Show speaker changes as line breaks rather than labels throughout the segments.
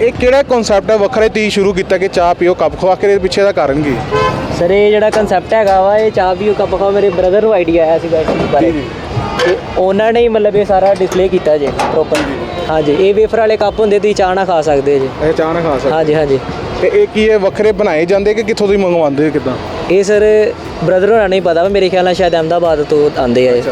ਇਹ ਕਿਹੜਾ ਕਨਸੈਪਟ ਹੈ ਵੱਖਰੇ ਤੀ ਸ਼ੁਰੂ ਕੀਤਾ ਕਿ ਚਾਹ ਪੀਓ ਕੱਪ ਖਵਾ ਕੇ ਪਿੱਛੇ ਦਾ ਕਾਰਨ ਕੀ?
ਸਰ ਇਹ ਜਿਹੜਾ ਕਨਸੈਪਟ ਹੈਗਾ ਵਾ ਇਹ ਚਾਹ ਪੀਓ ਕੱਪ ਖਾਓ ਮੇਰੇ ਬ੍ਰਦਰ ਨੂੰ ਆਈਡੀਆ ਆਇਆ ਸੀਗਾ ਇਸ ਬਾਰੇ। ਤੇ ਉਹਨਾਂ ਨੇ ਹੀ ਮਤਲਬ ਇਹ ਸਾਰਾ ਡਿਸਪਲੇ ਕੀਤਾ ਜੇ ਪ੍ਰੋਪਰ ਹਾਂਜੀ ਇਹ ਵੇਫਰ ਵਾਲੇ ਕੱਪ ਹੁੰਦੇ ਤੁਸੀਂ ਚਾਹ ਨਾਲ ਖਾ ਸਕਦੇ ਜੇ।
ਇਹ ਚਾਹ ਨਾ ਖਾ ਸਕਦੇ।
ਹਾਂਜੀ ਹਾਂਜੀ।
ਤੇ ਇਹ ਕੀ ਇਹ ਵੱਖਰੇ ਬਣਾਏ ਜਾਂਦੇ ਕਿ ਕਿੱਥੋਂ ਤੁਸੀਂ ਮੰਗਵਾਉਂਦੇ ਹੋ ਕਿਦਾਂ?
ਇਹ ਸਰ ਬ੍ਰਦਰ ਹੋਣਾ ਨਹੀਂ ਪਤਾ ਮੇਰੇ ਖਿਆਲ ਨਾਲ ਸ਼ਾਇਦ ਅਹਿਮਦਾਬਾਦ ਤੋਂ ਆਂਦੇ ਆ ਇਹ।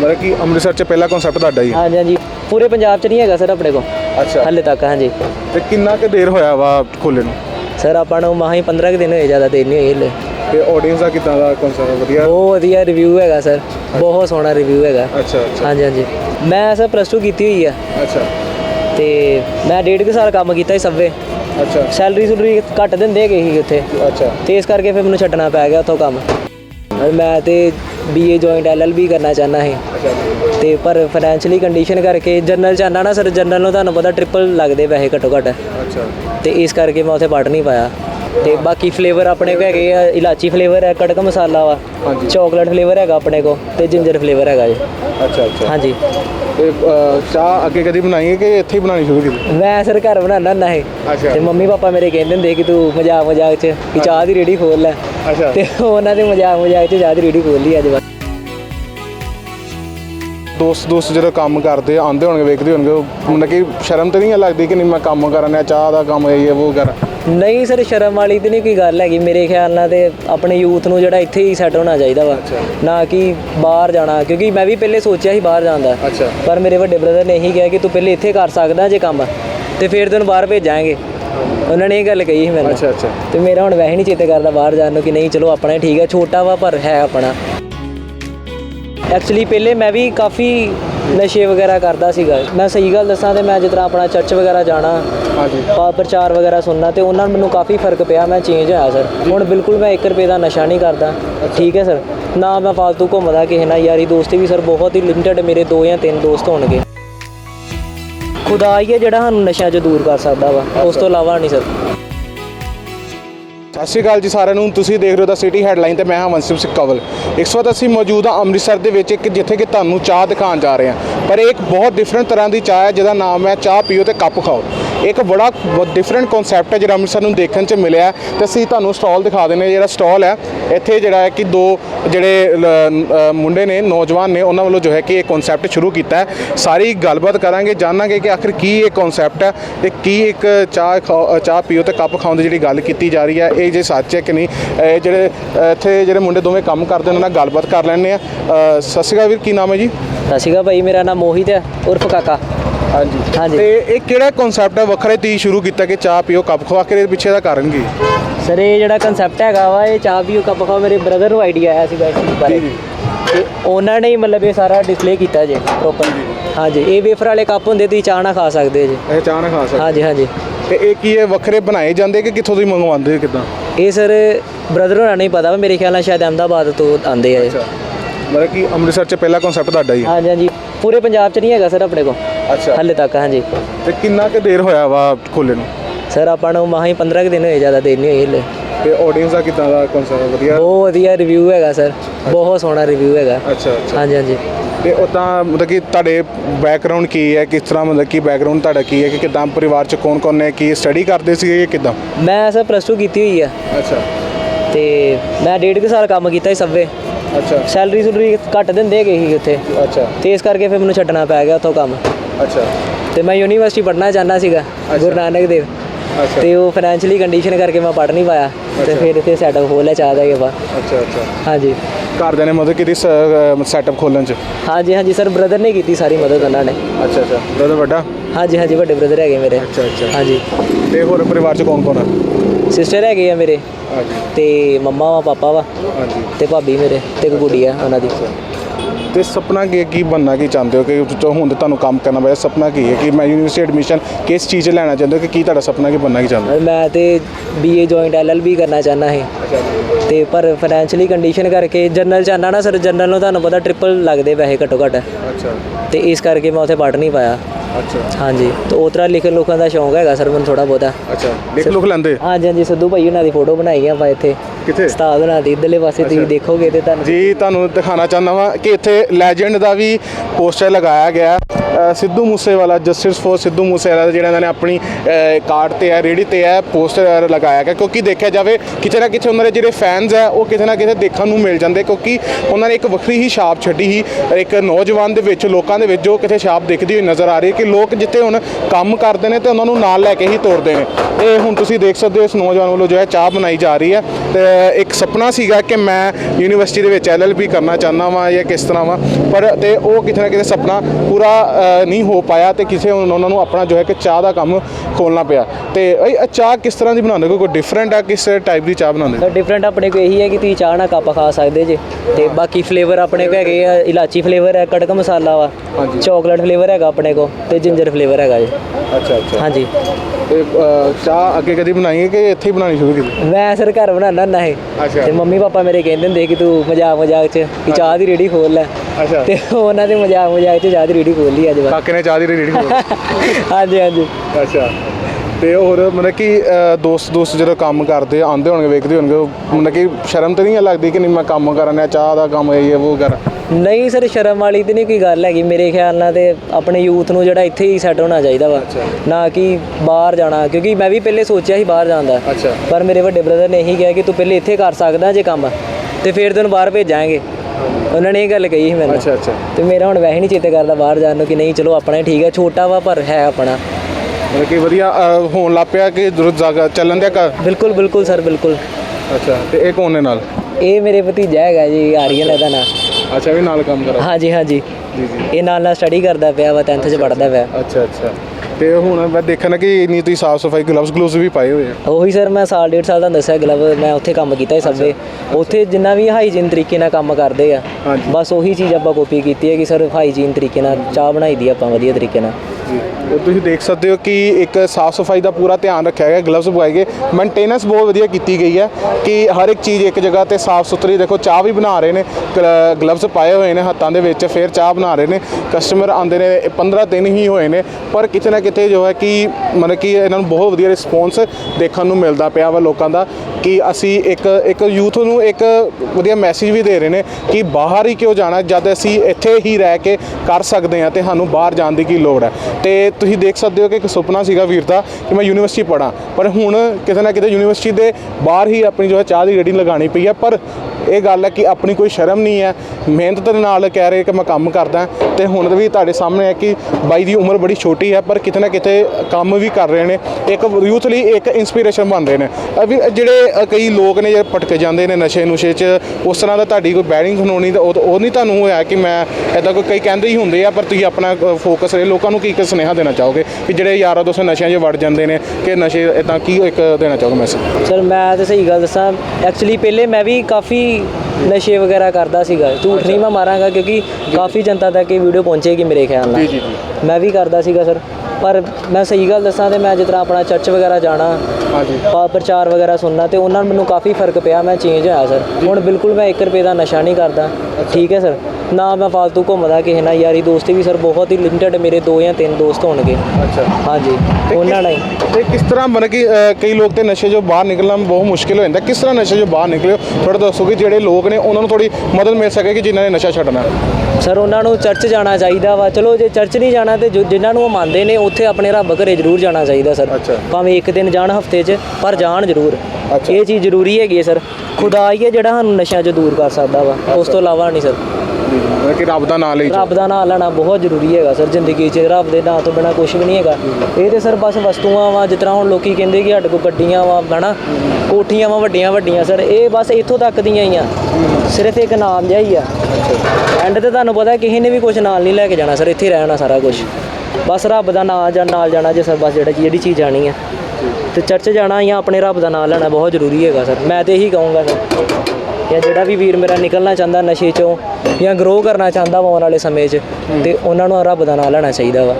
ਮਤਲਬ ਕਿ ਅੰਮ੍ਰਿਤਸਰ 'ਚ ਪਹਿਲਾ ਕਨਸੈਪਟ ਤੁਹਾਡਾ ਹੀ ਹੈ
ਹਾਂਜੀ ਹਾਂਜੀ। ਪੂਰੇ ਪੰਜਾਬ 'ਚ ਨਹੀਂ ਹੈਗਾ ਸਰ ਆਪਣੇ ਕੋਲ।
ਅੱਛਾ।
ਹਾਲੇ ਤੱਕ ਹਾਂਜੀ।
ਤੇ ਕਿੰਨਾ ਕੁ ਦੇਰ ਹੋਇਆ ਵਾ ਖੋਲੇ ਨੂੰ?
ਸਰ ਆਪਾਂ ਨੂੰ ਮਾਹੀ 15 ਕੁ ਦਿਨ ਹੋਏ ਜ਼ਿਆਦਾ ਦਿਨ ਨਹੀਂ ਹੋਏ ਹਲੇ।
ਤੇ ਆਡੀਅנס ਦਾ ਕਿਦਾਂ ਦਾ ਕਨਸੈਪਟ ਵਧੀਆ?
ਬਹੁਤ ਵਧੀਆ ਰਿਵਿਊ ਹੈਗਾ ਸਰ। ਬਹੁਤ ਸੋਹਣਾ ਰਿਵਿਊ ਹੈਗਾ।
ਅੱਛਾ ਅੱਛਾ।
ਹਾਂਜੀ ਹਾਂਜੀ। ਮੈਂ ਸਰ ਪਲੱਸ 2 ਕੀਤੀ ਹੋਈ ਆ।
ਅੱਛਾ।
ਤੇ ਮੈਂ ਡੇਢ ਕੁ ਸਾਲ ਕੰਮ ਕੀਤਾ ਸੀ ਸਬਵੇ।
ਅੱਛਾ।
ਸੈਲਰੀ ਸੁਲਰੀ ਘੱਟ ਦਿੰਦੇ ਹੈਗੇ ਸੀ ਉੱਥੇ।
ਅੱਛਾ।
ਤੇ ਇਸ ਕਰਕੇ ਫਿਰ ਮੈਨੂੰ ਛੱਡਣਾ ਪੈ ਗਿਆ ਉੱਥੋਂ ਕੰਮ। ਮੈਂ ਤੇ ਬੀਏ ਜੁਆਇੰਟ ਐਲਐਲਬੀ ਕਰਨਾ ਚਾਹੁੰਦਾ ਸੀ। ਤੇ ਪਰ ਫਾਈਨੈਂਸ਼ੀਅਲੀ ਕੰਡੀਸ਼ਨ ਕਰਕੇ ਜਨਰਲ ਚਾਹੁੰਦਾ ਨਾ ਸਰ ਜਨਰਲ ਨੂੰ ਤੁਹਾਨੂੰ ਪਤਾ ਟ੍ਰਿਪਲ ਲੱਗਦੇ ਪੈਸੇ ਘੱਟੋ ਘੱਟ।
ਅੱਛਾ।
ਤੇ ਇਸ ਕਰਕੇ ਮੈਂ ਉੱਥੇ ਪੜ ਨਹੀਂ ਪਾਇਆ। ਤੇ ਬਾਕੀ ਫਲੇਵਰ ਆਪਣੇ ਕੋਲ ਹੈਗੇ ਆ ਇਲਾਚੀ ਫਲੇਵਰ ਹੈ ਕੜਕ ਮਸਾਲਾ ਵਾ
ਹਾਂਜੀ।
ਚਾਕਲੇਟ ਫਲੇਵਰ ਹੈਗਾ ਆਪਣੇ ਕੋਲ ਤੇ ਜਿੰਜਰ ਫਲੇਵਰ ਹੈਗਾ ਜੀ।
ਅੱਛਾ ਅੱਛਾ।
ਹਾਂਜੀ।
ਤੇ ਚਾਹ ਅੱਗੇ ਕਦੀ ਬਣਾਈ ਹੈ ਕਿ ਇੱਥੇ ਹੀ ਬਣਾਉਣੀ ਸ਼ੁਰੂ ਕੀਤੀ?
ਮੈਂ ਸਰ ਘਰ ਬਣਾਉਣਾ ਹੁੰਦਾ ਸੀ।
ਅੱਛਾ।
ਤੇ ਮੰਮੀ ਪਾਪਾ ਮੇਰੇ ਕਹਿੰਦੇ ਹੁੰਦੇ ਕਿ ਤੂੰ ਮਜ਼ਾਕ ਮਜ਼ਾਕ 'ਚ ਕਿ ਚਾਹ ਦੀ ਰੇੜੀ ਖੋਲ ਲੈ।
ਅੱਛਾ।
ਤੇ ਉਹਨਾਂ ਦੇ ਮਜ਼ਾਕ ਮਜ਼ਾਕ 'ਚ ਚਾਹ ਦੀ ਰੇੜੀ ਖੋਲ ਲਈ ਅੱਜ ਬਸ।
ਦੋਸਤ ਦੋਸਤ ਜਦੋਂ ਕੰਮ ਕਰਦੇ ਆਂਦੇ ਹੋਣਗੇ ਵੇਖਦੇ ਹੋਣਗੇ ਉਹ ਮਤਲਬ ਕਿ ਸ਼ਰਮ ਤੇ ਨਹੀਂ ਲੱਗਦੀ ਕਿ ਨਹੀਂ ਮੈਂ ਕੰਮ ਕਰਨਾ ਚਾਹ ਦਾ ਕੰਮ ਇਹ ਉਹ ਕਰ।
ਨਹੀਂ ਸਰ ਸ਼ਰਮ ਵਾਲੀ ਤੇ ਨਹੀਂ ਕੋਈ ਗੱਲ ਹੈਗੀ ਮੇਰੇ ਖਿਆਲ ਨਾਲ ਤੇ ਆਪਣੇ ਯੂਥ ਨੂੰ ਜਿਹੜਾ ਇੱਥੇ ਹੀ ਸੈੱਟ ਹੋਣਾ ਚਾਹੀਦਾ ਵਾ। ਨਾ ਕਿ ਬਾਹਰ ਜਾਣਾ ਕਿਉਂਕਿ ਮੈਂ ਵੀ ਪਹਿਲੇ ਸੋਚਿਆ ਸੀ ਬਾਹਰ ਜਾਣ ਦਾ। ਪਰ ਮੇਰੇ ਵੱਡੇ ਬ੍ਰਦਰ ਨੇ ਇਹੀ ਕਿਹਾ ਕਿ ਤੂੰ ਪਹਿਲੇ ਇੱਥੇ ਕਰ ਸਕਦਾ ਜੇ ਕੰਮ ਤੇ ਫਿਰ ਤੈਨੂੰ ਬਾਹਰ ਭੇਜਾਂਗੇ। ਉਹਨਾਂ ਨੇ ਇਹ ਗੱਲ ਕਹੀ ਸੀ ਮੈਨੂੰ।
ਅੱਛਾ ਅੱਛਾ।
ਤੇ ਮੇਰਾ ਹੁਣ ਵੈਸੇ ਨਹੀਂ ਚੇਤੇ ਕਰਦਾ ਬਾਹਰ ਜਾਣ ਨੂੰ ਕਿ ਨਹੀਂ ਚਲੋ ਆਪਣਾ ਹੀ ਠੀਕ ਹੈ ਛੋਟਾ ਵਾ ਪਰ ਹੈ ਆਪਣਾ। ਐਕਚੁਅਲੀ ਪਹਿਲੇ ਮੈਂ ਵੀ ਕਾਫੀ ਨਸ਼ੇ ਵਗੈਰਾ ਕਰਦਾ ਸੀਗਾ। ਮੈਂ ਸਹੀ ਗੱਲ ਦੱਸਾਂ ਤੇ ਮੈਂ ਜਿਸ ਤਰ੍ਹਾਂ ਆਪਣਾ ਚਰਚ ਵਗੈਰਾ ਜਾਣਾ
ਹਾਂਜੀ।
ਪ੍ਰਚਾਰ ਵਗੈਰਾ ਸੁਣਨਾ ਤੇ ਉਹਨਾਂ ਨਾਲ ਮੈਨੂੰ ਕਾਫੀ ਫ਼ਰਕ ਪਿਆ ਮੈਂ ਚੇਂਜ ਹੋਇਆ ਸਰ ਹੁਣ ਬਿਲਕੁਲ ਮੈਂ 1 ਰੁਪਏ ਦਾ ਨਸ਼ਾ ਨਹੀਂ ਕਰਦਾ। ਠੀਕ ਹੈ ਸਰ ਨਾ ਮੈਂ ਫालतू ਘੁੰਮਦਾ ਕਿਸੇ ਨਾਲ ਯਾਰੀ ਦੋਸਤੀ ਵੀ ਸਰ ਬਹੁਤ ਹੀ ਲਿਮਟਿਡ ਮੇਰੇ ਦੋ ਜਾਂ ਤਿੰਨ ਦੋਸਤ ਹੋਣਗੇ। ਖੁਦਾ ਹੀ ਹੈ ਜਿਹੜਾ ਸਾਨੂੰ ਨਸ਼ਿਆਂ 'ਚ ਦੂਰ ਕਰ ਸਕਦਾ ਵਾ। ਉਸ ਤੋਂ ਇਲਾਵਾ ਨਹੀਂ ਸਰ
ਸਤਿ ਸ਼੍ਰੀ ਅਕਾਲ ਜੀ ਸਾਰਿਆਂ ਨੂੰ। ਤੁਸੀਂ ਦੇਖ ਰਹੇ ਹੋ ਦਾ ਸਿਟੀ ਹੈਡਲਾਈਨ ਤੇ ਮੈਂ ਹਾਂ ਮਨਸਿਪ ਸਿੰਘ ਕਵਲ। ਇਸ ਵਕਤ ਅਸੀਂ ਮੌਜੂਦ ਹਾਂ ਅੰਮ੍ਰਿਤਸਰ ਦੇ ਵਿੱਚ, ਇੱਕ ਜਿੱਥੇ ਕਿ ਤੁਹਾਨੂੰ ਚਾਹ ਦਿਖਾਉਣ ਜਾ ਰਹੇ ਹਾਂ। ਪਰ ਇਹ ਇੱਕ ਬਹੁਤ ਡਿਫਰੈਂਟ ਤਰ੍ਹਾਂ ਦੀ ਚਾਹ ਹੈ, ਜਿਹਦਾ ਨਾਮ ਹੈ ਚਾਹ ਪੀਓ ਤੇ ਕੱਪ ਖਾਓ। ਇੱਕ ਬੜਾ ਡਿਫਰੈਂਟ ਕਨਸੈਪਟ ਹੈ ਜਿਹੜਾ ਅੰਮ੍ਰਿਤਸਰ ਨੂੰ ਦੇਖਣ 'ਚ ਮਿਲਿਆ ਹੈ। ਤੇ ਅਸੀਂ ਤੁਹਾਨੂੰ ਸਟਾਲ ਦਿਖਾ ਦਿੰਦੇ ਹਾਂ ਜਿਹੜਾ ਸਟਾਲ ਹੈ। ਇੱਥੇ ਜਿਹੜਾ ਹੈ ਕਿ ਦੋ ਜਿਹੜੇ ਮੁੰਡੇ ਨੇ ਨੌਜਵਾਨ ਨੇ ਉਹਨਾਂ ਵੱਲੋਂ ਜੋ ਹੈ ਕਿ ਇਹ ਕਨਸੈਪਟ ਸ਼ੁਰੂ ਕੀਤਾ ਹੈ। ਸਾਰੀ ਗੱਲਬਾਤ ਕਰਾਂਗੇ ਜਾਣਾਂਗੇ ਕਿ ਆਖਿਰ ਕੀ ਇਹ ਕਨਸੈਪਟ ਹੈ ਤੇ ਕੀ ਇੱਕ ਚਾਹ ਖਾਓ- ਚਾਹ ਪੀਓ ਤੇ ਕੱਪ ਖਾਉਣ ਦੀ ਜਿਹੜੀ ਗੱਲ ਕੀਤੀ ਜਾ ਰਹੀ ਹੈ ਇਹ ਜੇ ਸੱਚ ਹੈ ਕਿ ਨਹੀਂ? ਇਹ ਜਿਹੜੇ ਇੱਥੇ ਜਿਹੜੇ ਮੁੰਡੇ ਦੋਵੇਂ ਕੰਮ ਕਰਦੇ ਉਹਨਾਂ ਨਾਲ ਗੱਲਬਾਤ ਕਰ ਲੈਣੇ ਆ ਅ, ਸਤਿ ਸ਼੍ਰੀ ਅਕਾਲ ਵੀਰ ਕੀ ਨਾਮ ਹੈ ਜੀ?
ਸਤਿ ਸ਼੍ਰੀ ਅਕਾਲ ਭਾਈ ਮੇਰਾ ਨਾਮ ਮੋਹਿਤ ਹੈ ਉਰਫ ਕਾਕਾ।
ਹਾਂਜੀ।
ਹਾਂਜੀ।
ਤੇ ਇਹ ਕਿਹੜਾ ਕਨਸੈਪਟ ਹੈ? ਵੱਖਰੇ ਤੀ ਸ਼ੁਰੂ ਕੀਤਾ ਕਿ ਚਾਹ ਪੀਓ ਕੱਪ ਖਵਾ ਕੇ ਇਹਦੇ ਪਿੱਛੇ ਦਾ ਕਾਰਨ ਕੀ?
ਸਰ ਇਹ ਜਿਹੜਾ ਕਨਸੈਪਟ ਹੈਗਾ ਵਾ ਇਹ ਚਾਹ ਪੀਓ ਕੱਪ ਖਾਓ ਮੇਰੇ ਬ੍ਰਦਰ ਨੂੰ ਆਈਡੀਆ ਆਇਆ ਸੀਗਾ ਇਸ ਚੀਜ਼ ਬਾਰੇ। ਤੇ ਉਹਨਾਂ ਨੇ ਹੀ ਮਤਲਬ ਇਹ ਸਾਰਾ ਡਿਸਪਲੇ ਕੀਤਾ ਜੇ ਪ੍ਰੋਪਰ ਹਾਂਜੀ ਇਹ ਵੇਫਰ ਵਾਲੇ ਕੱਪ ਹੁੰਦੇ ਤੁਸੀਂ ਚਾਹ ਨਾਲ ਖਾ ਸਕਦੇ ਜੇ।
ਇਹ ਚਾਹ ਨਾ ਖਾ ਸਕਦੇ।
ਹਾਂਜੀ ਹਾਂਜੀ।
ਤੇ ਇਹ ਕੀ ਇਹ ਵੱਖਰੇ ਬਣਾਏ ਜਾਂਦੇ ਕਿ ਕਿੱਥੋਂ ਤੁਸੀਂ ਮੰਗਵਾਉਂਦੇ ਹੋ ਕਿਦਾਂ?
ਇਹ ਸਰ ਬ੍ਰਦਰ ਹੋਣਾ ਨਹੀਂ ਪਤਾ ਵਾ ਮੇਰੇ ਖਿਆਲ ਨਾਲ ਸ਼ਾਇਦ ਅਹਿਮਦਾਬਾਦ ਤੋਂ ਆਂਦੇ ਆ ਇਹ।
ਮਤਲਬ ਕਿ ਅੰਮ੍ਰਿਤਸਰ 'ਚ ਪਹਿਲਾ ਕਨਸੈਪਟ ਤੁਹਾਡਾ ਹੀ ਹੈ।
ਹਾਂਜੀ ਹਾਂਜੀ। ਪੂਰੇ ਪੰਜਾਬ 'ਚ ਨਹੀਂ ਹੈਗਾ ਸਰ ਆਪਣੇ ਕੋਲ।
ਅੱਛਾ।
ਹਾਲੇ ਤੱਕ ਹਾਂਜੀ।
ਤੇ ਕਿੰਨਾ ਕੁ ਦੇਰ ਹੋਇਆ ਵਾ ਖੋਲੇ ਨੂੰ?
ਸਰ ਆਪਾਂ ਨੂੰ ਮਾਹੀ 15 ਕੁ ਦਿਨ ਹੋਏ ਜ਼ਿਆਦਾ ਦਿਨ ਨਹੀਂ ਹੋਏ ਹਲੇ।
ਤੇ ਆਡੀਅנס ਦਾ ਕਿਦਾਂ ਦਾ ਕਨਸੈਪਟ ਵਧੀਆ?
ਬਹੁਤ ਵਧੀਆ ਰਿਵਿਊ ਹੈਗਾ ਸਰ। ਬਹੁਤ ਸੋਹਣਾ ਰਿਵਿਊ ਹੈਗਾ।
ਅੱਛਾ ਅੱਛਾ।
ਹਾਂਜੀ ਹਾਂਜੀ।
ਤੇ ਉਦਾਂ ਮਤਲਬ ਕਿ ਤੁਹਾਡੇ ਬੈਕਗ੍ਰਾਉਂਡ ਕੀ ਹੈ? ਕਿਸ ਤਰ੍ਹਾਂ ਮਤਲਬ ਕਿ ਬੈਕਗ੍ਰਾਉਂਡ ਤੁਹਾਡਾ ਕੀ ਹੈ? ਕਿ ਕਿਦਾਂ ਪਰਿਵਾਰ 'ਚ ਕੌਣ ਕੌਣ ਨੇ? ਕੀ ਸਟੱਡੀ ਕਰਦੇ ਸੀਗੇ ਜਾਂ ਕਿਦਾਂ?
ਮੈਂ ਸਰ ਪਲੱਸ 2 ਕੀਤੀ ਹੋਈ ਆ।
ਅੱਛਾ।
ਤੇ ਮੈਂ ਡੇਢ ਕੁ ਸਾਲ ਕੰਮ ਕੀਤਾ ਸੀ ਸਬਵੇ
ਅੱਛਾ।
ਸੈਲਰੀ ਸੁਲਰੀ ਘੱਟ ਦਿੰਦੇ ਹੈਗੇ ਸੀ ਉੱਥੇ।
ਅੱਛਾ।
ਤੇ ਇਸ ਕਰਕੇ ਫਿਰ ਮੈਨੂੰ ਛੱਡਣਾ ਪੈ ਗਿਆ ਉੱਥੋਂ ਕੰਮ।
ਅੱਛਾ।
ਤੇ ਮੈਂ ਯੂਨੀਵਰਸਿਟੀ ਪੜ੍ਹਨਾ ਚਾਹੁੰਦਾ ਸੀਗਾ ਗੁਰੂ ਨਾਨਕ ਦੇਵ।
ਅੱਛਾ।
ਤੇ ਉਹ ਫਾਈਨੈਂਸ਼ੀਅਲੀ ਕੰਡੀਸ਼ਨ ਕਰਕੇ ਮੈਂ ਪੜ੍ਹ ਨਹੀਂ ਪਾਇਆ। ਤੇ ਫਿਰ ਇੱਥੇ ਸੈਟਅਪ ਹੋ ਲਿਆ ਚਾਹਦਾ ਕਿ ਬਾ
ਅੱਛਾ ਅੱਛਾ।
ਹਾਂਜੀ।
ਘਰਦਿਆਂ ਨੇ ਮਦਦ ਕੀਤੀ ਸੈਟਅਪ ਖੋਲਣ 'ਚ?
ਹਾਂਜੀ ਹਾਂਜੀ ਸਰ ਬ੍ਰਦਰ ਨੇ ਕੀਤੀ ਸਾਰੀ ਮਦਦ ਉਹਨਾਂ ਨੇ।
ਅੱਛਾ ਅੱਛਾ। ਬ੍ਰਦਰ ਵੱਡਾ?
ਹਾਂਜੀ ਹਾਂਜੀ ਵੱਡੇ ਬ੍ਰਦਰ ਹੈਗੇ ਮੇਰੇ।
ਅੱਛਾ ਅੱਛਾ।
ਹਾਂਜੀ।
ਤੇ ਹੋਰ ਪਰਿਵਾਰ 'ਚ ਕੌਣ ਕੌਣ ਹੈ
ਸਿਸਟਰ ਹੈਗੇ ਆ ਮੇਰੇ।
ਹਾਂਜੀ।
ਤੇ ਮੰਮਾ ਵਾ ਪਾਪਾ ਵਾ।
ਹਾਂਜੀ।
ਤੇ ਭਾਬੀ ਮੇਰੇ ਤੇ ਇੱਕ ਗੁੱਡੀ ਆ ਉਹਨਾਂ ਦੀ।
ਤੇ ਸੁਪਨਾ ਕੀ ਕੀ ਬੰਨਾ ਕੀ ਚਾਹੁੰਦੇ ਹੋ? ਕਿ ਜੋ ਹੁਣ ਤੇ ਤੁਹਾਨੂੰ ਕੰਮ ਕਰਨਾ ਪਿਆ। ਸੁਪਨਾ ਕੀ ਹੈ ਕਿ ਮੈਂ ਯੂਨੀਵਰਸਿਟੀ ਐਡਮਿਸ਼ਨ ਕਿਸ ਚੀਜ਼ 'ਚ ਲੈਣਾ ਚਾਹੁੰਦੇ ਹੋ? ਕਿ ਕੀ ਤੁਹਾਡਾ ਸੁਪਨਾ ਕੀ ਬੰਨਾ ਕੀ ਚਾਹੁੰਦੇ
ਮੈਂ ਤੇ ਬੀਏ ਜੁਆਇੰਟ ਐਲਐਲਬੀ ਕਰਨਾ ਚਾਹੁੰਦਾ ਸੀ। ਤੇ ਪਰ ਫਾਈਨੈਂਸ਼ੀਅਲੀ ਕੰਡੀਸ਼ਨ ਕਰਕੇ ਜਨਰਲ ਚਾਹਨਾ ਨਾ ਸਰ ਜਨਰਲ ਨੂੰ ਤੁਹਾਨੂੰ ਪਤਾ ਟ੍ਰਿਪਲ ਲੱਗਦੇ ਪੈਸੇ ਘੱਟੋ ਘੱਟ।
ਅੱਛਾ।
ਤੇ ਇਸ ਕਰਕੇ ਮੈਂ ਉੱਥੇ ਪੜ ਨਹੀਂ ਪਾਇਆ।
ਅੱਛਾ।
ਹਾਂਜੀ। ਤੇ ਉਤਰਾ ਲਿਖਣ ਲੋਕਾਂ ਦਾ ਸ਼ੌਂਕ ਹੈਗਾ ਸਰ ਮੈਨੂੰ ਥੋੜਾ ਬਹੁਤਾ।
ਅੱਛਾ। ਲਿਖ ਲੁਖ ਲੈਂਦੇ?
ਹਾਂਜੀ ਹਾਂਜੀ। ਸਿੱਧੂ ਭਾਈ ਉਹਨਾਂ ਦੀ ਫੋਟੋ ਬਣਾਈ ਆਪਾਂ ਇੱਥੇ।
ਕਿੱਥੇ?
ਉਸਤਾਦ ਉਹਨਾਂ ਦੀ ਇਧਰਲੇ ਪਾਸੇ ਤੁਸੀਂ ਦੇਖੋਗੇ ਤੇ ਤੁਹਾਨੂੰ
ਜੀ ਤੁਹਾਨੂੰ ਦਿਖਾਣਾ ਚਾਹੁੰਦਾ ਵਾਂ ਕਿ ਇੱਥੇ ਲੈਜੈਂਡ ਦਾ ਵੀ ਪੋਸਟਰ ਲਗਾਇਆ ਗਿਆ। ਸਿੱਧੂ ਮੂਸੇਵਾਲਾ ਜਸਟਿਸ ਫॉर ਸਿੱਧੂ ਮੂਸੇਵਾਲਾ ਜਿਹੜਾ ਇਹਨਾਂ ਨੇ ਆਪਣੀ ਕਾਰਡ ਤੇ ਹੈ ਰੇੜੀ ਤੇ ਹੈ ਪੋਸਟਰ ਲਗਾਇਆ ਗਿਆ। ਕਿਉਂਕਿ ਦੇਖਿਆ ਜਾਵੇ ਕਿਤੇ ਨਾ ਕਿਤੇ ਉਹਨਾਂ ਦੇ ਜਿਹੜੇ ਫੈਨਸ ਹੈ, ਉਹ ਕਿਤੇ ਨਾ ਕਿਤੇ ਦੇਖਣ ਨੂੰ ਮਿਲ ਜਾਂਦੇ ਕਿਉਂਕਿ ਉਹਨਾਂ ਨੇ ਇੱਕ ਵੱਖਰੀ ਹੀ ਛਾਪ ਛੱਡੀ ਹੀ ਇੱਕ ਨੌਜਵਾਨ ਦੇ ਵਿੱਚ, ਲੋਕਾਂ ਦੇ ਵਿੱਚ ਜੋ ਕਿਤੇ ਛਾਪ ਦਿਖਦੀ ਹੋਈ ਨਜ਼ਰ ਆ ਰਹੀ ਹੈ ਕਿ ਲੋਕ ਜਿੱਥੇ ਹੁਣ ਕੰਮ ਕਰਦੇ ਨੇ ਤੇ ਉਹਨਾਂ ਨੂੰ ਨਾਲ ਲੈ ਕੇ ਹੀ ਤੋਰਦੇ ਨੇ। ਇਹ ਹੁਣ ਤੁਸੀਂ ਦੇਖ ਸਕਦੇ ਹੋ, ਇਸ ਨੌਜਵਾਨ ਵੱਲੋਂ ਜੋ ਹੈ ਚਾਹ ਬਣਾਈ ਜਾ ਰਹੀ ਹੈ। ਤੇ ਇੱਕ ਸੁਪਨਾ ਸੀਗਾ ਕਿ ਮੈਂ ਯੂਨੀਵਰਸਿਟੀ ਦੇ ਵਿੱਚ ਐਲਐਲਬੀ ਕਰਨਾ ਚਾਹੁੰਦਾ ਵਾਂ ਜਾਂ ਕਿਸ ਤਰ੍ਹਾਂ ਵਾਂ ਪਰ ਤੇ ਉਹ ਕਿਤੇ ਨਾ ਕਿਤੇ ਸੁਪਨਾ ਪੂਰਾ ਨਹੀਂ ਹੋ ਪਾਇਆ ਤੇ ਕਿਸੇ ਉਹਨਾਂ ਨੂੰ ਆਪਣਾ ਜੋ ਹੈ ਕਿ ਚਾਹ ਦਾ ਕੰਮ ਖੋਲਣਾ ਪਿਆ। ਤੇ ਇਹ ਚਾਹ ਕਿਸ ਤਰ੍ਹਾਂ ਦੀ ਬਣਾਉਂਦੇ? ਕੋਈ ਡਿਫਰੈਂਟ ਹੈ ਕਿਸ ਟਾਈਪ ਦੀ ਚਾਹ ਬਣਾਉਂਦੇ
ਡਿਫਰੈਂਟ ਆਪਣੇ ਕੋ ਇਹੀ ਹੈ ਕਿ ਤੁਸੀਂ ਚਾਹ ਨਾਲ ਕੱਪ ਖਾ ਸਕਦੇ ਜੇ। ਤੇ ਬਾਕੀ ਫਲੇਵਰ ਆਪਣੇ ਕੋ ਹੈਗੇ ਆ ਇਲਾਚੀ ਫਲੇਵਰ ਹੈ ਕੜਕ ਮਸਾਲਾ ਵਾ
ਹਾਂਜੀ।
ਚਾਕਲੇਟ ਫਲੇਵਰ ਹੈਗਾ ਆਪਣੇ ਕੋ ਤੇ ਜਿੰਜਰ ਫਲੇਵਰ ਹੈਗਾ ਜੀ।
ਅੱਛਾ ਅੱਛਾ।
ਹਾਂਜੀ।
ਤੇ ਚਾਹ ਅੱਗੇ ਕਦੀ ਬਣਾਈ ਹੈ ਕਿ ਇੱਥੇ ਹੀ ਬਣਾਉਣੀ ਸ਼ੁਰੂ ਕੀਤੀ?
ਮੈਂ ਸਰ ਘਰ ਬਣਾਉਣਾ ਹੁੰਦਾ ਹੈ
ਅੱਛਾ।
ਤੇ ਮੰਮੀ ਪਾਪਾ ਮੇਰੇ ਕਹਿੰਦੇ ਹੁੰਦੇ ਕਿ ਤੂੰ ਮਜ਼ਾਕ ਮਜ਼ਾਕ 'ਚ ਕਿ ਚਾਹ ਦੀ ਰੇੜੀ ਖੋਲ ਲੈ।
ਅੱਛਾ।
ਤੇ ਉਹਨਾਂ ਦੇ ਮਜ਼ਾਕ ਮਜ਼ਾਕ 'ਚ ਚਾਹ ਦੀ ਰੇੜੀ ਖੋਲ ਲਈ ਅੱਜ ਮੈਂ
ਕਾਕੇ ਨੇ ਚਾਹ ਦੀ ਰੇੜੀ ਖੋਲ੍ਹੀ।
ਹਾਂਜੀ ਹਾਂਜੀ।
ਅੱਛਾ। ਤੇ ਹੋਰ ਮਤਲਬ ਕਿ ਅ, ਦੋਸਤ ਦੋਸਤ ਜਦੋਂ ਕੰਮ ਕਰਦੇ ਆਉਂਦੇ ਹੋਣਗੇ ਵੇਖਦੇ ਹੋਣਗੇ ਉਹ ਮਤਲਬ ਕਿ ਸ਼ਰਮ ਤੇ ਨਹੀਂ ਲੱਗਦੀ ਕਿ ਨਹੀਂ ਮੈਂ ਕੰਮ ਕਰਨਾ ਚਾਹ ਦਾ ਕੰਮ ਇਹ ਹੈ ਉਹ ਕਰ?
ਨਹੀਂ ਸਰ ਸ਼ਰਮ ਵਾਲੀ ਤੇ ਨਹੀਂ ਕੋਈ ਗੱਲ ਹੈਗੀ। ਮੇਰੇ ਖਿਆਲ ਨਾਲ ਤੇ ਆਪਣੇ ਯੂਥ ਨੂੰ ਜਿਹੜਾ ਇੱਥੇ ਹੀ ਸੈੱਟ ਹੋਣਾ ਚਾਹੀਦਾ ਵਾ। ਨਾ ਕਿ ਬਾਹਰ ਜਾਣਾ ਕਿਉਂਕਿ ਮੈਂ ਵੀ ਪਹਿਲੇ ਸੋਚਿਆ ਸੀ ਬਾਹਰ ਜਾਣ ਦਾ।
ਅੱਛਾ।
ਪਰ ਮੇਰੇ ਵੱਡੇ ਬ੍ਰਦਰ ਨੇ ਇਹੀ ਕਿਹਾ ਕਿ ਤੂੰ ਪਹਿਲੇ ਇੱਥੇ ਕਰ ਸਕਦਾ ਜੇ ਕੰਮ ਤੇ ਫਿਰ ਤੈਨੂੰ ਬਾਹਰ ਭੇਜਾਂਗੇ। ਉਹਨਾਂ ਨੇ ਇਹ ਗੱਲ ਕਹੀ ਸੀ ਮੈਨੂੰ।
ਅੱਛਾ ਅੱਛਾ।
ਤੇ ਮੇਰਾ ਹੁਣ ਵੈਸੇ ਨਹੀਂ ਚੇਤੇ ਕਰਦਾ ਬਾਹਰ ਜਾਣ ਨੂੰ ਕਿ ਨਹੀਂ ਚਲੋ ਆਪਣਾ ਹੀ ਠੀਕ ਹੈ ਛੋਟਾ ਵਾ ਪਰ ਹੈ ਆਪਣਾ।
ਮਤਲਬ ਕਿ ਵਧੀਆ ਹੋਣ ਲੱਗ ਪਿਆ ਕਿ ਦੁਰਤ ਜਾਗਾ ਚੱਲਣ ਦਿਆ ਕਰ
ਬਿਲਕੁਲ ਬਿਲਕੁਲ ਸਰ ਬਿਲਕੁਲ।
ਅੱਛਾ ਤੇ ਇਹ ਕੌਣ ਨੇ ਨਾਲ?
ਇਹ ਮੇਰੇ ਭਤੀਜਾ ਹੈਗਾ ਜੀ ਆਰੀਅਨ ਇਹਦਾ ਨਾਂ।
ਅੱਛਾ ਵੀ ਨਾਲ ਕੰਮ ਕਰਾ
ਹਾਂਜੀ ਹਾਂਜੀ।
ਜੀ ਜੀ।
ਇਹ ਨਾਲ ਨਾਲ ਸਟੱਡੀ ਕਰਦਾ ਪਿਆ ਵਾ 10th ਚ ਪੜਦਾ ਪਿਆ।
ਅੱਛਾ ਅੱਛਾ। ਤੇ ਹੁਣ ਮੈਂ ਦੇਖਣਾ ਕਿ ਇੰਨੀ ਤੁਸੀਂ ਸਾਫ਼ ਸਫ਼ਾਈ ਗਲਵਸ ਗਲੂਸ ਵੀ ਪਾਏ ਹੋਏ ਆ।
ਉਹੀ ਸਰ ਮੈਂ ਸਾਲ ਡੇਢ ਸਾਲ ਦਾ ਦੱਸਿਆ ਗਲਵ ਮੈਂ ਉੱਥੇ ਕੰਮ ਕੀਤਾ ਸੀ ਸਭੇ ਉੱਥੇ ਜਿੰਨਾ ਵੀ ਹਾਈਜੀਨ ਤਰੀਕੇ ਨਾਲ ਕੰਮ ਕਰਦੇ ਆ।
ਹਾਂਜੀ।
ਬਸ ਉਹੀ ਚੀਜ਼ ਆਪਾਂ ਕਾਪੀ ਕੀਤੀ ਹੈ ਕਿ ਸਰ ਹਾਈਜੀਨ ਤਰੀਕੇ ਨਾਲ ਚਾਹ ਬਣਾਈ ਦੀ ਆਪਾਂ ਵਧੀਆ ਤਰੀਕੇ ਨਾਲ।
ਜੀ ਤੁਸੀਂ ਦੇਖ ਸਕਦੇ ਹੋ ਕਿ ਇੱਕ ਸਾਫ਼ ਸਫ਼ਾਈ ਦਾ ਪੂਰਾ ਧਿਆਨ ਰੱਖਿਆ ਗਿਆ ਗਲਵਸ ਪਵਾਏ ਗਏ। ਮੇਨਟੇਨੈਂਸ ਬਹੁਤ ਵਧੀਆ ਕੀਤੀ ਗਈ ਹੈ ਕਿ ਹਰ ਇੱਕ ਚੀਜ਼ ਇੱਕ ਜਗ੍ਹਾ ਤੇ ਸਾਫ਼ ਸੁਥਰੀ, ਦੇਖੋ ਚਾਹ ਵੀ ਬਣਾ ਰਹੇ ਨੇ ਗਲਵਸ ਪਾਏ ਹੋਏ ਨੇ ਹੱਥਾਂ ਦੇ ਵਿੱਚ, ਫਿਰ ਚਾਹ ਬਣਾ ਰਹੇ ਨੇ। ਕਸਟਮਰ ਆਉਂਦੇ ਨੇ, ਇਹ 15 ਦਿਨ ਹੀ ਹੋਏ ਨੇ, ਪਰ ਕਿਤੇ ਨਾ ਕਿਤੇ ਜੋ ਹੈ ਕਿ ਮਤਲਬ ਕਿ ਇਹਨਾਂ ਨੂੰ ਬਹੁਤ ਵਧੀਆ ਰਿਸਪੌਂਸ ਦੇਖਣ ਨੂੰ ਮਿਲਦਾ ਪਿਆ ਵਾ ਲੋਕਾਂ ਦਾ ਕਿ ਅਸੀਂ ਇੱਕ ਇੱਕ ਯੂਥ ਨੂੰ ਇੱਕ ਵਧੀਆ ਮੈਸੇਜ ਵੀ ਦੇ ਰਹੇ ਨੇ ਕਿ ਬਾਹਰ ਹੀ ਕਿਉਂ ਜਾਣਾ, ਜਦ ਅਸੀਂ ਇੱਥੇ ਹੀ ਰਹਿ ਕੇ ਕਰ ਸਕਦੇ ਹਾਂ ਤੇ ਸਾਨੂੰ ਬਾਹਰ ਜਾਣ ਦੀ ਕੀ ਲੋੜ ਹੈ। ਤੇ ਤੁਸੀਂ ਦੇਖ ਸਕਦੇ ਹੋ ਕਿ ਇੱਕ ਸੁਪਨਾ ਸੀਗਾ ਵੀਰ ਦਾ ਕਿ ਮੈਂ ਯੂਨੀਵਰਸਿਟੀ ਪੜਾਂ ਪਰ ਹੁਣ ਕਿਤੇ ਨਾ ਕਿਤੇ ਯੂਨੀਵਰਸਿਟੀ ਦੇ ਬਾਹਰ ਹੀ ਆਪਣੀ ਜੋ ਹੈ ਚਾਹ ਦੀ ਰੇੜੀ ਲਗਾਉਣੀ ਪਈ ਹੈ। ਪਰ ਇਹ ਗੱਲ ਹੈ ਕਿ ਆਪਣੀ ਕੋਈ ਸ਼ਰਮ ਨਹੀਂ ਹੈ। ਮਿਹਨਤ ਦੇ ਨਾਲ ਕਹਿ ਰਹੇ ਕਿ ਮੈਂ ਕੰਮ ਕਰਦਾ ਤੇ ਹੁਣ ਵੀ ਤੁਹਾਡੇ ਸਾਹਮਣੇ ਹੈ ਕਿ ਬਾਈ ਦੀ ਉਮਰ ਬੜੀ ਛੋਟੀ ਹੈ, ਪਰ ਕਿਤੇ ਨਾ ਕਿਤੇ ਕੰਮ ਵੀ ਕਰ ਰਹੇ ਨੇ। ਇੱਕ ਯੂਥ ਲਈ ਇੱਕ ਇਨਸਪੀਰੇਸ਼ਨ ਬਣ ਰਹੇ ਨੇ। ਅਹ ਵੀ ਜਿਹੜੇ ਕਈ ਲੋਕ ਨੇ ਜਿਹੜੇ ਭਟਕ ਜਾਂਦੇ ਨੇ ਨਸ਼ੇ ਨੁਸ਼ੇ 'ਚ, ਉਸ ਤਰ੍ਹਾਂ ਦਾ ਤੁਹਾਡੀ ਕੋਈ ਬੈਰਿੰਗ ਹੋਣੀ ਤਾਂ ਉਹ ਨਹੀਂ ਤੁਹਾਨੂੰ ਹੋਇਆ ਕਿ ਮੈਂ ਐਦਾਂ ਕੋਈ ਕਈ ਕਹਿੰਦੇ ਹੀ ਹੁੰਦੇ ਆ, ਪਰ ਤੁਸੀਂ ਆਪਣਾ ਫੋਕਸ ਰਹੇ। ਲੋਕਾਂ ਨੂੰ ਕੀ ਇੱਕ ਸੁਨੇਹਾ ਦੇਣਾ ਚਾਹੋਗੇ ਕਿ ਜਿਹੜੇ ਯਾਰਾਂ ਦੋਸਤ ਨਸ਼ਿਆਂ 'ਚ ਵੜ ਜਾਂਦੇ ਨੇ, ਕਿ ਨਸ਼ੇ ਇਦਾਂ ਕੀ ਇੱਕ ਦੇਣਾ ਚਾਹੋਗੇ ਮੈਸੇਜ?
ਸਰ, ਮੈਂ ਤਾਂ ਸਹੀ ਗੱਲ ਦੱਸਾਂ। ਐਕਚੁਅਲੀ ਪਹਿਲੇ ਮੈਂ ਵੀ ਕਾਫੀ ਨਸ਼ੇ ਵਗੈਰਾ ਕਰਦਾ ਸੀਗਾ। ਝੂਠ ਨਹੀਂ ਮੈਂ ਮਾਰਾਂਗਾ ਕਿਉਂਕਿ ਕਾਫੀ ਜਨਤਾ ਤੱਕ ਇਹ ਵੀਡੀਓ ਪਹੁੰਚੇਗੀ ਮੇਰੇ ਖਿਆਲ ਨਾਲ।
ਜੀ, ਜੀ,
ਮੈਂ ਵੀ ਕਰਦਾ ਸੀਗਾ ਸਰ। ਪਰ ਮੈਂ ਸਹੀ ਗੱਲ ਦੱਸਾਂ ਤੇ ਮੈਂ ਜਿਸ ਤਰ੍ਹਾਂ ਆਪਣਾ ਚਰਚ ਵਗੈਰਾ ਜਾਣਾ
ਹਾਂਜੀ।
ਪ੍ਰਚਾਰ ਵਗੈਰਾ ਸੁਣਨਾ ਤੇ ਉਹਨਾਂ ਨਾਲ ਮੈਨੂੰ ਕਾਫੀ ਫ਼ਰਕ ਪਿਆ ਮੈਂ ਚੇਂਜ ਹੋਇਆ ਸਰ। ਹੁਣ ਬਿਲਕੁਲ ਮੈਂ 1 ਰੁਪਏ ਦਾ ਨਸ਼ਾ ਨਹੀਂ ਕਰਦਾ। ਠੀਕ ਹੈ ਸਰ। ਨਾ ਮੈਂ ਫालतू ਘੁੰਮਦਾ ਕਿਸੇ ਨਾਲ ਯਾਰੀ ਦੋਸਤੀ ਵੀ ਸਰ ਬਹੁਤ ਹੀ ਲਿਮਟਿਡ ਮੇਰੇ ਦੋ ਜਾਂ ਤਿੰਨ ਦੋਸਤ ਹੋਣਗੇ।
ਅੱਛਾ।
ਹਾਂਜੀ ਉਹਨਾਂ ਨਾਲ ਹੀ।
ਤੇ ਕਿਸ ਤਰ੍ਹਾਂ ਮਤਲਬ ਕਿ ਕਈ ਲੋਕ ਤੇ ਨਸ਼ੇ ਜੋ ਬਾਹਰ ਨਿਕਲਣਾ ਬਹੁਤ ਮੁਸ਼ਕਿਲ ਹੋ ਜਾਂਦਾ। ਕਿਸ ਤਰ੍ਹਾਂ ਨਸ਼ੇ ਜੋ ਬਾਹਰ ਨਿਕਲਿਓ ਥੋੜਾ ਦੱਸੋ ਕਿ ਜਿਹੜੇ ਲੋਕ ਨੇ ਉਹਨਾਂ ਨੂੰ ਥੋੜੀ ਮਦਦ ਮਿਲ ਸਕੇ ਕਿ ਜਿਨ੍ਹਾਂ ਨੇ ਨਸ਼ਾ ਛੱਡਣਾ?
ਸਰ ਉਹਨਾਂ ਨੂੰ ਚਰਚ ਜਾਣਾ ਚਾਹੀਦਾ ਵਾ। ਚਲੋ ਜੇ ਚਰਚ ਨਹੀਂ ਜਾਣਾ ਤੇ ਜੋ- ਜਿਨ੍ਹਾਂ ਨੂੰ ਉਹ ਮੰਨਦੇ ਨੇ ਉੱਥੇ ਆਪਣੇ ਰੱਬ ਘਰੇ ਜ਼ਰੂਰ ਜਾਣਾ ਚਾਹੀਦਾ ਸਰ।
ਅੱਛਾ।
ਭਾਵੇਂ ਇੱਕ ਦਿਨ ਜਾਣ ਹਫ਼ਤੇ 'ਚ ਪਰ ਜਾਣ ਜ਼ਰੂਰ।
ਅੱਛਾ।
ਇਹ ਚੀਜ਼ ਜ਼ਰੂਰੀ ਹੈਗੀ ਹੈ ਸਰ। ਖੁਦਾ ਹੀ ਹੈ ਜਿਹੜਾ ਸਾਨੂੰ ਨਸ਼ਿਆਂ 'ਚ ਦੂਰ ਕਰ ਸਕਦਾ ਵਾ। ਉਸ ਤੋਂ ਇਲਾਵਾ ਨਹੀਂ ਸਰ।
ਮਤਲਬ ਕਿ ਰੱਬ ਦਾ ਨਾਮ ਲਈ
ਰੱਬ ਦਾ ਨਾਮ ਲੈਣਾ ਬਹੁਤ ਜ਼ਰੂਰੀ ਹੈਗਾ ਸਰ ਜ਼ਿੰਦਗੀ 'ਚ। ਰੱਬ ਦੇ ਨਾਂ ਤੋਂ ਬਿਨਾ ਕੁਝ ਵੀ ਨਹੀਂ ਹੈਗਾ। ਇਹ ਤੇ ਸਰ ਬਸ ਵਸਤੂਆਂ ਵਾ, ਜਿਸ ਤਰ੍ਹਾਂ ਹੁਣ ਲੋਕੀ ਕਹਿੰਦੇ ਕਿ ਸਾਡੇ ਕੋਲ ਗੱਡੀਆਂ ਵਾ, ਹਨਾ? ਕੋਠੀਆਂ ਵਾ, ਵੱਡੀਆਂ ਵੱਡੀਆਂ ਸਰ। ਇਹ ਬਸ ਇੱਥੋਂ ਤੱਕ ਦੀਆਂ ਹੀ ਆ। ਸਿਰਫ ਇੱਕ ਨਾਮ ਜਿਹਾ ਹੀ ਆ। ਐਂਡ ਤੇ ਤੁਹਾਨੂੰ ਪਤਾ ਕਿਸੇ ਨੇ ਵੀ ਕੁਝ ਨਾਲ ਨਹੀਂ ਲੈ ਕੇ ਜਾਣਾ ਸਰ। ਇੱਥੇ ਰਹਿਣਾ ਸਾਰਾ ਕੁਝ ਬਸ ਰੱਬ ਦਾ ਨਾਮ ਜਾਂ ਨਾਲ ਜਾਣਾ ਜੇ ਸਰ, ਬਸ ਜਿਹੜਾ ਜਿਹੜੀ ਚੀਜ਼ ਜਾਣੀ ਆ। ਤੇ ਚਰਚ ਜਾਣਾ ਜਾਂ ਆਪਣੇ ਰੱਬ ਦਾ ਨਾਮ ਲੈਣਾ ਬਹੁਤ ਜ਼ਰੂਰੀ ਹੈਗਾ ਸਰ। ਮੈਂ ਤੇ ਇਹੀ ਕਹੂੰਗਾ ਸਰ। ਜਾਂ ਜਿਹੜਾ ਵੀ ਵੀਰ ਮੇਰਾ ਨਿਕਲਣਾ ਚਾਹੁੰਦਾ ਨਸ਼ੇ ਚੋਂ ਜਾਂ ਗਰੋ ਕਰਨਾ ਚਾਹੁੰਦਾ ਵਾ ਆਉਣ ਵਾਲੇ ਸਮੇਂ 'ਚ, ਤੇ ਉਹਨਾਂ ਨੂੰ ਰੱਬ ਦਾ ਨਾਂ ਲੈਣਾ ਚਾਹੀਦਾ ਵਾ।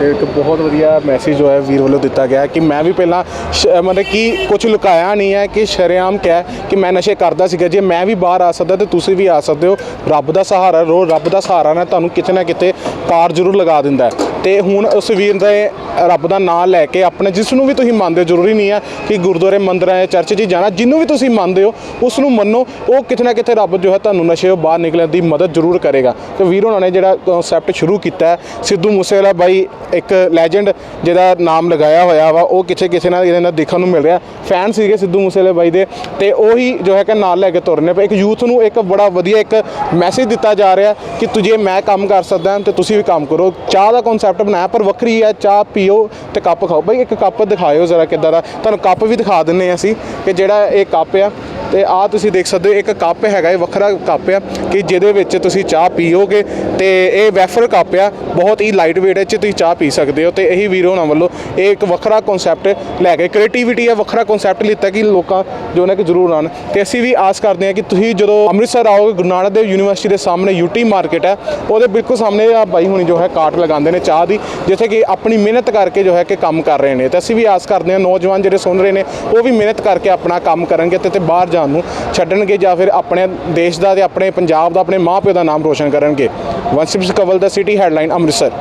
ਤੇ ਇੱਕ ਬਹੁਤ ਵਧੀਆ ਮੈਸੇਜ ਜੋ ਹੈ ਵੀਰ ਵੱਲੋਂ ਦਿੱਤਾ ਗਿਆ ਕਿ ਮੈਂ ਵੀ ਪਹਿਲਾਂ ਸ਼- ਮਤਲਬ ਕਿ ਕੁਝ ਲੁਕਾਇਆ ਨਹੀਂ ਹੈ, ਕਿ ਸ਼ਰੇਆਮ ਕਹਿ ਕਿ ਮੈਂ ਨਸ਼ੇ ਕਰਦਾ ਸੀਗਾ। ਜੇ ਮੈਂ ਵੀ ਬਾਹਰ ਆ ਸਕਦਾ ਤੇ ਤੁਸੀਂ ਵੀ ਆ ਸਕਦੇ ਹੋ। ਰੱਬ ਦਾ ਸਹਾਰਾ ਰੋ, ਰੱਬ ਦਾ ਸਹਾਰਾ ਨਾ ਤੁਹਾਨੂੰ ਕਿਤੇ ਨਾ ਕਿਤੇ ਪਾਰ ਜ਼ਰੂਰ ਲਗਾ ਦਿੰਦਾ ਹੈ। ਤੇ ਹੁਣ ਉਸ ਵੀਰ ਦੇ ਰੱਬ ਦਾ ਨਾਮ ਲੈ ਕੇ ਆਪਣੇ ਜਿਸ ਨੂੰ ਵੀ ਤੁਸੀਂ ਮੰਨਦੇ ਹੋ, ਜ਼ਰੂਰੀ ਨਹੀਂ ਹੈ ਕਿ ਗੁਰਦੁਆਰੇ ਮੰਦਰਾਂ ਜਾਂ ਚਰਚ 'ਚ ਹੀ ਜਾਣਾ, ਜਿਹਨੂੰ ਵੀ ਤੁਸੀਂ ਮੰਨਦੇ ਹੋ, ਉਸ ਨੂੰ ਮੰਨੋ। ਉਹ ਕਿਤੇ ਨਾ ਕਿਤੇ ਰੱਬ ਜੋ ਹੈ ਤੁਹਾਨੂੰ ਨਸ਼ੇ ਤੋਂ ਬਾਹਰ ਨਿਕਲਣ ਦੀ ਮਦਦ ਜ਼ਰੂਰ ਕਰੇਗਾ। ਤੇ ਵੀਰ ਉਹਨਾਂ ਨੇ ਜਿਹੜਾ ਕਨਸੈਪਟ ਸ਼ੁਰੂ ਕੀਤਾ ਹੈ, ਸਿੱਧੂ ਮੂਸੇਵਾਲਾ ਬਾਈ ਇੱਕ ਲੈਜੈਂਡ ਜਿਹਦਾ ਨਾਮ ਲਗਾਇਆ ਹੋਇਆ ਵਾ, ਉਹ ਕਿਸੇ ਕਿਸੇ ਨਾਲ ਇਹਦੇ ਨਾਲ ਦੇਖਣ ਨੂੰ ਮਿਲ ਰਿਹਾ। ਫੈਨ ਸੀਗੇ ਸਿੱਧੂ ਮੂਸੇਵਾਲੇ ਬਾਈ ਦੇ, ਤੇ ਉਹੀ ਜੋ ਹੈ ਕਿ ਨਾਲ ਲੈ ਕੇ ਤੁਰਨੇ ਪਏ। ਇੱਕ ਯੂਥ ਨੂੰ ਇੱਕ ਬੜਾ ਵਧੀਆ ਇੱਕ ਮੈਸੇਜ ਦਿੱਤਾ ਜਾ ਰਿਹਾ ਕਿ ਤੁਝੇ ਮੈਂ ਕੰਮ ਕਰ ਸਕਦਾ, ਤੇ ਤੁਸੀਂ ਵੀ ਕੰਮ ਕਰੋ। ਚਾਹ ਦਾ ਕਨਸੈਪਟ ਬਣਾਇਆ, ਪਰ ਵੱਖਰੀ ਹੈ, ਚਾਹ ਪੀਓ ਤੇ ਕੱਪ ਖਾਓ। ਬਈ ਇੱਕ ਕੱਪ ਦਿਖਾਇਓ ਜ਼ਰਾ ਕਿੱਦਾਂ ਦਾ। ਤੁਹਾਨੂੰ ਕੱਪ ਵੀ ਦਿਖਾ ਦਿੰਨੇ ਆ ਅਸੀਂ ਕਿ ਜਿਹੜਾ ਇਹ ਕੱਪ ਆ ਤੇ ਆ ਤੁਸੀਂ ਦੇਖ ਸਕਦੇ ਹੋ, ਇੱਕ ਕੱਪ ਹੈਗਾ, ਇਹ ਵੱਖਰਾ ਕੱਪ ਆ ਕਿ ਜਿਹਦੇ ਵਿੱਚ ਤੁਸੀਂ ਚਾਹ ਪੀਓਗੇ ਤੇ ਇਹ ਵੈਫਰ ਕੱਪ ਆ, ਬਹੁਤ ਹੀ ਲਾਈਟ weight ਹੈ ਚ ਤੁਸੀਂ ਚਾਹ ਪੀ ਸਕਦੇ ਹੋ ਤੇ ਇਹੀ ਵੀਰੋ ਹੋਣਾ ਵੱਲੋਂ ਇਹ ਇੱਕ ਵੱਖਰਾ ਕਨਸੈਪਟ ਲੈ ਕੇ ਕ੍ਰੀਏਟੀਵਿਟੀ ਆ, ਵੱਖਰਾ ਕਨਸੈਪਟ ਲਿੱਤਾ ਕਿ ਲੋਕਾਂ ਜੋ ਨੇ ਕਿ ਜ਼ਰੂਰ ਆਉਣ ਤੇ ਅਸੀਂ ਵੀ ਆਸ ਕਰਦੇ ਹਾਂ ਕਿ ਤੁਸੀਂ ਜਦੋਂ ਅੰਮ੍ਰਿਤਸਰ ਆਓਗੇ, ਗੁਰੂ ਨਾਨਕ ਦੇਵ ਯੂਨੀਵਰਸਿਟੀ ਦੇ ਸਾਹਮਣੇ ਯੂਟੀ ਮਾਰਕੀਟ ਹੈ ਉਹਦੇ ਬਿਲਕੁਲ ਸਾਹਮਣੇ ਆ ਬਾਈ ਹੁਣੀ ਜੋ ਹੈ ਕਾਟ ਲਗਾਉਂਦੇ ਨੇ ਚਾਹ ਦੀ, ਜਿੱਥੇ ਕਿ ਆਪਣੀ ਮਿਹਨਤ ਕਰਕੇ ਜੋ ਹੈ ਕਿ ਕੰਮ ਕਰ ਰਹੇ ਨੇ ਤੇ ਅਸੀਂ ਵੀ ਆਸ ਕਰਦੇ ਹਾਂ ਨੌਜਵਾਨ ਜਿਹੜੇ ਸੁਣ ਰਹੇ ਨੇ, ਉਹ ਵੀ ਮਿਹਨਤ ਕਰਕੇ ਆਪਣਾ ਕੰਮ ਕਰਨਗੇ ਤੇ ਤੇ ਬਾਹਰ ਜਾਣ ਨੂੰ ਛੱਡਣਗੇ ਜਾਂ ਫਿਰ ਆਪਣੇ ਦੇਸ਼ ਦਾ ਤੇ ਆਪਣੇ ਪੰਜਾਬ ਦਾ, ਆਪਣੇ ਮਾਂ ਪਿਓ ਦਾ ਨਾਮ ਰੋਸ਼ਨ ਕਰਨਗੇ। ਵੰਸਿਪ ਕਵਲ ਦਾ ਸਿਟੀ ਹੈਡਲਾਈਨ ਅੰਮ੍ਰਿਤਸਰ।